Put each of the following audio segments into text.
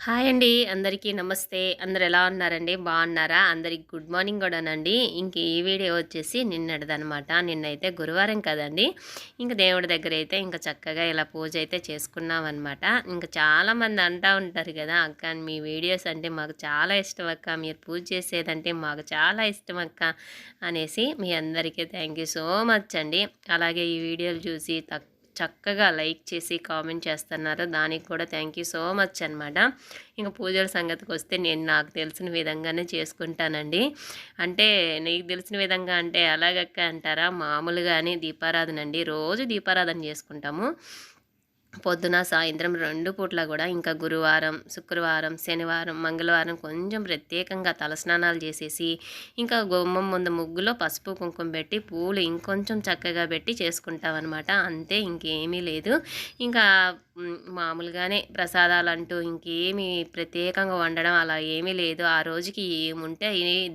Hi అండి. అందరికీ నమస్తే. అందరు ఎలా ఉన్నారండి? బాగున్నారా? అందరికి గుడ్ మార్నింగ్ కూడానండి. ఇంక ఈ వీడియో వచ్చేసి నిన్నటిదనమాట నిన్నైతే గురువారం కదండి. ఇంక దేవుడి దగ్గర అయితే ఇంకా చక్కగా ఇలా పూజ అయితే చేసుకున్నాం అనమాట ఇంకా చాలామంది అంటూ ఉంటారు కదా అక్క మీ వీడియోస్ అంటే మాకు చాలా ఇష్టం అక్క. మీరు పూజ చేసేదంటే మాకు చాలా ఇష్టం అక్క. అనేసి మీ అందరికీ థ్యాంక్ యూ సో మచ్ అండి. అలాగే ఈ వీడియోలు చూసి తక్కువ చక్కగా లైక్ చేసి కామెంట్ చేస్తున్నారు దానికి కూడా థ్యాంక్ యూ సో మచ్ అనమాట ఇంకా పూజల సంగతికి వస్తే నేను నాకు తెలిసిన విధంగానే చేసుకుంటానండి. అంటే నీకు తెలిసిన విధంగా అంటే అలాగక్క అంటారా? మామూలుగానే దీపారాధన అండి. రోజు దీపారాధన చేసుకుంటాము. పొద్దున సాయంత్రం రెండు పూట్ల కూడా ఇంకా గురువారం శుక్రవారం శనివారం మంగళవారం కొంచెం ప్రత్యేకంగా తలస్నానాలు చేసేసి ఇంకా గుమ్మం ముందు ముగ్గులో పసుపు కుంకుమ పెట్టి పూలు ఇంకొంచెం చక్కగా పెట్టి చేసుకుంటాం అనమాట అంతే ఇంకేమీ లేదు. ఇంకా మామూలుగానే ప్రసాదాలు అంటూ ఇంకేమి ప్రత్యేకంగా వండడం అలా ఏమీ లేదు. ఆ రోజుకి ఏముంటే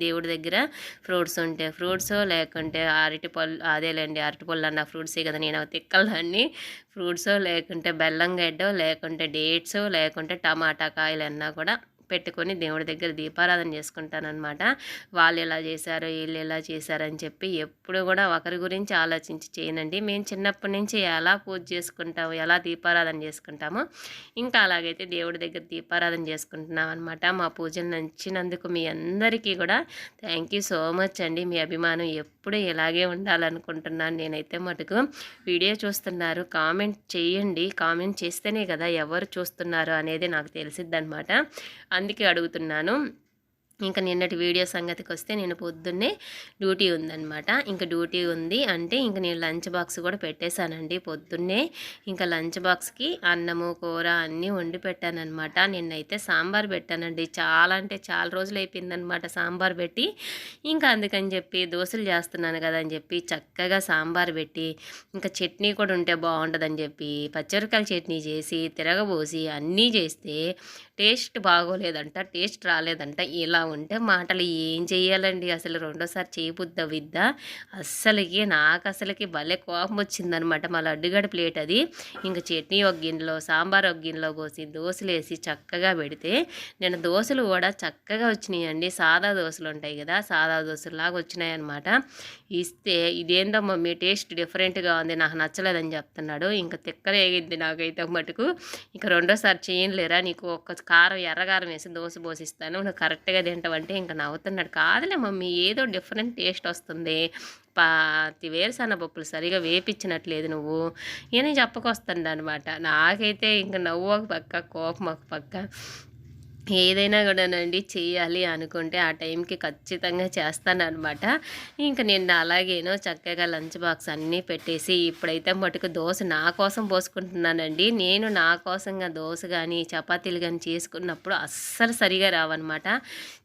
దేవుడి దగ్గర ఫ్రూట్స్ ఉంటే ఫ్రూట్స్ లేకుంటే అరటి పళ్ళు అదేలేండి అరటి పళ్ళు అన్న ఫ్రూట్సే కదా నేను తిక్కలు అన్నీ ఫ్రూట్స్ లేకుంటే బెల్లం గడ్డ లేకుంటే డేట్స్ లేకుంటే టమాటా కాయలన్నా కూడా పెట్టుకొని దేవుడి దగ్గర దీపారాధన చేసుకుంటానమాట వాళ్ళు ఎలా చేశారు వీళ్ళు ఎలా చేశారని చెప్పి ఎప్పుడు కూడా ఒకరి గురించి ఆలోచించి చేయనండి. మేము చిన్నప్పటి నుంచి ఎలా పూజ చేసుకుంటాము ఎలా దీపారాధన చేసుకుంటామో ఇంకా అలాగైతే దేవుడి దగ్గర దీపారాధన చేసుకుంటున్నాం అనమాట మా పూజలు నచ్చినందుకు మీ అందరికీ కూడా థ్యాంక్ యూ సో మచ్ అండి. మీ అభిమానం ఎప్పుడు ఇలాగే ఉండాలనుకుంటున్నాను. నేనైతే మటుకు వీడియో చూస్తున్నారు కామెంట్ చేయండి. కామెంట్ చేస్తేనే కదా ఎవరు చూస్తున్నారు అనేది నాకు తెలిసిద్ది అనమాట అందుకే అడుగుతున్నాను. ఇంకా నిన్నటి వీడియో సంగతికి వస్తే నేను పొద్దున్నే డ్యూటీ ఉందనమాట ఇంకా డ్యూటీ ఉంది అంటే ఇంక నేను లంచ్ బాక్స్ కూడా పెట్టేశానండి పొద్దున్నే. ఇంకా లంచ్ బాక్స్కి అన్నము కూర అన్నీ వండి పెట్టానమాట నిన్నైతే సాంబార్ పెట్టానండి. చాలా అంటే చాలా రోజులు అయిపోయిందనమాట సాంబార్ పెట్టి. ఇంకా అందుకని చెప్పి దోశలు చేస్తున్నాను కదా అని చెప్పి చక్కగా సాంబార్ పెట్టి ఇంకా చట్నీ కూడా ఉంటే బాగుంటుందని చెప్పి పచ్చరికాయల చట్నీ చేసి తిరగబోసి అన్నీ చేస్తే టేస్ట్ బాగోలేదంట టేస్ట్ రాలేదంట. ఇలా ఉంటే మాటలు ఏం చేయాలండి అసలు రెండోసారి చేయబుద్ద విద్ద అస్సలకి నాకు అసలుకి భలే కోపం వచ్చిందనమాట మా లడ్డుగడ ప్లేట్ అది. ఇంకా చట్నీ ఒక గిన్నెలో సాంబార్ ఒక గిన్నెలో పోసి దోశలు వేసి చక్కగా పెడితే నేను దోశలు కూడా చక్కగా వచ్చినాయండి. సాదా దోశలు ఉంటాయి కదా సాదా దోశలాగా వచ్చినాయి అనమాట ఇస్తే ఇదేందో మమ్మీ టేస్ట్ డిఫరెంట్గా ఉంది నాకు నచ్చలేదని చెప్తున్నాడు. ఇంకా తిక్కలేగింది నాకైతే మటుకు. ఇంకా రెండోసారి చేయలేరా నీకు ఒక్క కారం ఎర్రగారం వేసి దోశ పోసిస్తాను నువ్వు కరెక్ట్గా తింటావంటే ఇంకా నవ్వుతున్నాడు. కాదులే మమ్మీ ఏదో డిఫరెంట్ టేస్ట్ వస్తుంది. పాతి వేరుసన్న పప్పులు సరిగా వేపించినట్లేదు నువ్వు. ఈయన చెప్పకొస్తాడు అనమాట నాకైతే ఇంకా నవ్వు ఒక పక్క కోపం ఒక పక్క. ఏదైనా కూడానండి చేయాలి అనుకుంటే ఆ టైంకి ఖచ్చితంగా చేస్తానమాట ఇంకా నేను అలాగేనో చక్కగా లంచ్ బాక్స్ అన్నీ పెట్టేసి ఇప్పుడైతే మటుకు దోశ నా కోసం పోసుకుంటున్నానండి. నేను నా కోసంగా దోశ కానీ చపాతీలు కానీ చేసుకున్నప్పుడు అస్సలు సరిగా రావన్నమాట.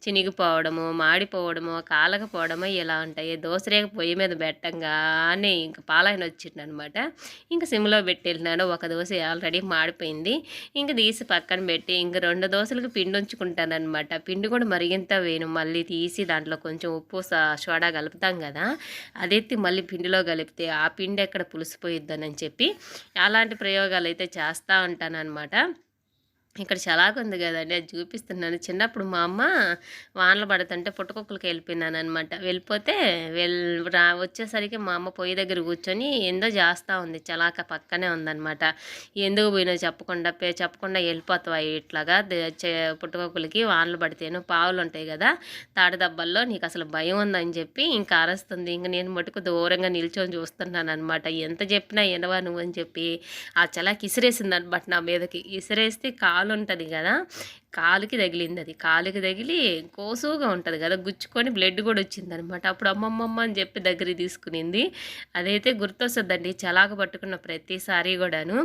చినిగిపోవడము మాడిపోవడము కాలకపోవడము ఇలా ఉంటాయి దోశ రేగ పొయ్యి మీద పెట్టంగానే ఇంకా పాలైన వచ్చిందనమాట ఇంకా సిమ్లో పెట్టెళ్ళినాను. ఒక దోశ ఆల్రెడీ మాడిపోయింది. ఇంకా తీసి పక్కన పెట్టి ఇంక రెండు దోశలకు పిండి పిండి ఉంచుకుంటానమాట పిండి కూడా మరిగింత వేను మళ్ళీ తీసి దాంట్లో కొంచెం ఉప్పు సోడా కలుపుతాం కదా అదెత్తి మళ్ళీ పిండిలో కలిపితే ఆ పిండి ఎక్కడ పులిసిపోయిద్దని చెప్పి అలాంటి ప్రయోగాలు అయితే చేస్తూ ఉంటానన్నమాట. ఇక్కడ చలాకు ఉంది కదండి అది చూపిస్తున్నాను. చిన్నప్పుడు మా అమ్మ వానలు పడుతుంటే పుట్టకుక్కలకి వెళ్ళిపోయినాను అనమాట వెళ్ళిపోతే వెల్ రా వచ్చేసరికి మా అమ్మ పొయ్యి దగ్గర కూర్చొని ఏందో చేస్తూ ఉంది చలాక పక్కనే ఉందనమాట ఎందుకు పోయినా చెప్పకుండా పే చెప్పకుండా వెళ్ళిపోతావు ఇట్లాగా? పుట్టకొక్కలకి వానలు పడితేను పావులు ఉంటాయి కదా తాడదబ్బల్లో నీకు అసలు భయం ఉందని చెప్పి ఇంకా అరస్తుంది. ఇంక నేను మటుకు దూరంగా నిల్చొని చూస్తున్నాను అనమాట ఎంత చెప్పినా ఎనవా నువ్వు అని చెప్పి ఆ చలాకి ఇసిరేసింది అనమాట నా మీదకి. ఇసిరేస్తే కాలు ఉంటుంది కదా. కాలుకి తగిలింది అది. కాలుకి తగిలి కోసుగా ఉంటుంది కదా గుచ్చుకొని బ్లడ్ కూడా వచ్చింది అనమాట అప్పుడు అమ్మమ్మమ్మ అని చెప్పి దగ్గర తీసుకునింది. అదైతే గుర్తొస్తుందండి చలాక పట్టుకున్న ప్రతిసారి కూడాను.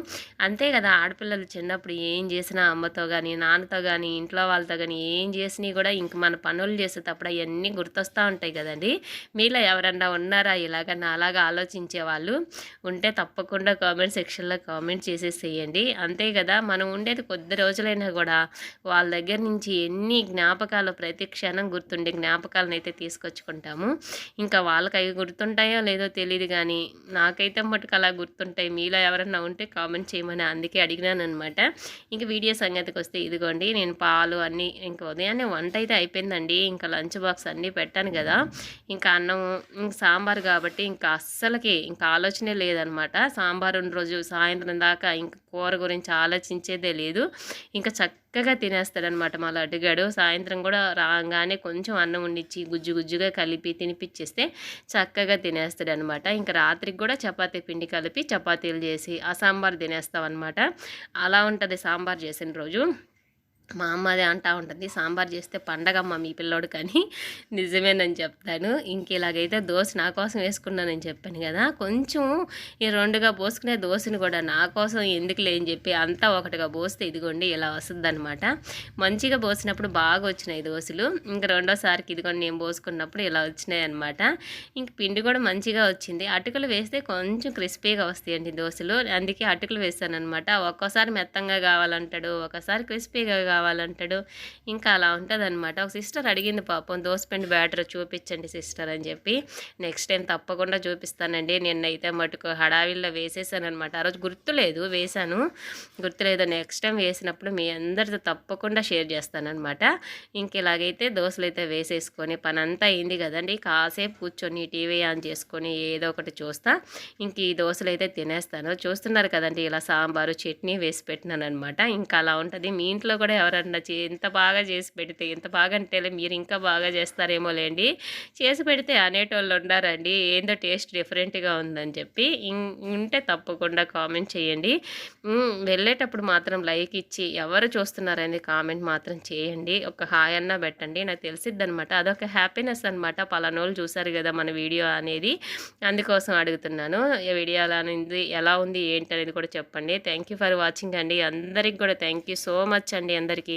అంతే కదా ఆడపిల్లలు చిన్నప్పుడు ఏం చేసినా అమ్మతో కానీ నాన్నతో కానీ ఇంట్లో వాళ్ళతో కానీ ఏం చేసినా కూడా ఇంక మన పనులు చేసేటప్పుడు అవన్నీ గుర్తొస్తూ ఉంటాయి కదండి. మీలో ఎవరన్నా ఉన్నారా? ఇలాగ నా అలాగా ఆలోచించే వాళ్ళు ఉంటే తప్పకుండా కామెంట్ సెక్షన్లో కామెంట్ చేసేసేయండి. అంతే కదా మనం ఉండేది కొద్ది రోజులైనా కూడా వాళ్ళ దగ్గర నుంచి ఎన్ని జ్ఞాపకాలు ప్రతి క్షణం గుర్తుండే జ్ఞాపకాలను అయితే తీసుకొచ్చుకుంటాము. ఇంకా వాళ్ళకి అవి గుర్తుంటాయో లేదో తెలియదు కానీ నాకైతే మటుకు అలా గుర్తుంటాయి. మీలో ఎవరన్నా ఉంటే కామెంట్ చేయమని అందుకే అడిగినాను అనమాట ఇంక వీడియో సంగతికి వస్తే ఇదిగోండి నేను పాలు అన్నీ ఇంకా ఉదయాన్నే వంట అయితే అయిపోయిందండి. ఇంకా లంచ్ బాక్స్ అన్నీ పెట్టాను కదా. ఇంకా అన్నం ఇంకా సాంబార్ కాబట్టి ఇంకా అస్సలకి ఇంకా ఆలోచనే లేదనమాట సాంబార్ ఉన్న రోజు సాయంత్రం దాకా ఇంకా కూర గురించి ఆలోచించేదే లేదు. ఇంకా చక్క చక్కగా తినేస్తాడనమాట మళ్ళీ అడిగాడు. సాయంత్రం కూడా రాగానే కొంచెం అన్నం ఉండిచ్చి గుజ్జు గుజ్జుగా కలిపి తినిపించేస్తే చక్కగా తినేస్తాడనమాట ఇంకా రాత్రికి కూడా చపాతీ పిండి కలిపి చపాతీలు చేసి ఆ సాంబార్ తినేస్తాం అనమాట అలా ఉంటుంది సాంబార్ చేసిన రోజు. మా అమ్మ అదే అంటా ఉంటుంది సాంబార్ చేస్తే పండగమ్మ మీ పిల్లోడు కానీ నిజమేనని చెప్తాను. ఇంక ఇలాగైతే దోశ నా కోసం వేసుకున్నానని చెప్పాను కదా కొంచెం ఈ రెండుగా పోసుకునే దోశని కూడా నా కోసం ఎందుకు లేని చెప్పి అంతా ఒకటిగా పోస్తే ఇదిగోండి ఇలా వస్తుంది అనమాట మంచిగా పోసినప్పుడు బాగా వచ్చినాయి దోశలు. ఇంక రెండోసారికి ఇదిగోండి నేను పోసుకున్నప్పుడు ఇలా వచ్చినాయి అనమాట ఇంక పిండి కూడా మంచిగా వచ్చింది. అటుకులు వేస్తే కొంచెం క్రిస్పీగా వస్తాయండి దోశలు. అందుకే అటుకులు వేస్తాను అనమాట ఒక్కోసారి మెత్తంగా కావాలంటాడు ఒకసారి క్రిస్పీగా కావాలంటాడు. ఇంకా అలా ఉంటుంది అనమాట ఒక సిస్టర్ అడిగింది పాపం దోసపిండి బ్యాటర్ చూపించండి సిస్టర్ అని చెప్పి. నెక్స్ట్ టైం తప్పకుండా చూపిస్తానండి. నిన్నైతే మటుకు హడావిల్లో వేసేసాను అనమాట ఆ రోజు గుర్తులేదు వేశాను. గుర్తులేదు. నెక్స్ట్ టైం వేసినప్పుడు మీ అందరితో తప్పకుండా షేర్ చేస్తానమాట ఇంక ఇలాగైతే దోశలు అయితే వేసేసుకొని పని అంతా అయింది కదండి. కాసేపు కూర్చొని టీవీ ఆన్ చేసుకొని ఏదో ఒకటి చూస్తా. ఇంక ఈ దోశలు అయితే తినేస్తాను. చూస్తున్నారు కదండి ఇలా సాంబారు చట్నీ వేసి పెట్టినాను అనమాట ఇంకా అలా ఉంటుంది. మీ ఇంట్లో కూడా ఎవరన్నా ఎంత బాగా చేసి పెడితే ఎంత బాగా అంటే మీరు ఇంకా బాగా చేస్తారేమో లేండి. చేసి పెడితే అనేటోళ్ళు ఉండారండి. ఏందో టేస్ట్ డిఫరెంట్గా ఉందని చెప్పి ఉంటే తప్పకుండా కామెంట్ చేయండి. వెళ్ళేటప్పుడు మాత్రం లైక్ ఇచ్చి ఎవరు చూస్తున్నారని కామెంట్ మాత్రం చేయండి. ఒక హాయ్ అన్న పెట్టండి. నాకు తెలిసిద్ది అనమాట అదొక హ్యాపీనెస్ అనమాట పలానోళ్ళు చూసారు కదా మన వీడియో అనేది. అందుకోసం అడుగుతున్నాను. వీడియో ఎలా ఉంది ఎలా ఉంది ఏంటి అనేది కూడా చెప్పండి. థ్యాంక్ ఫర్ వాచింగ్ అండి. అందరికి కూడా థ్యాంక్ సో మచ్ అండి. అందరికీ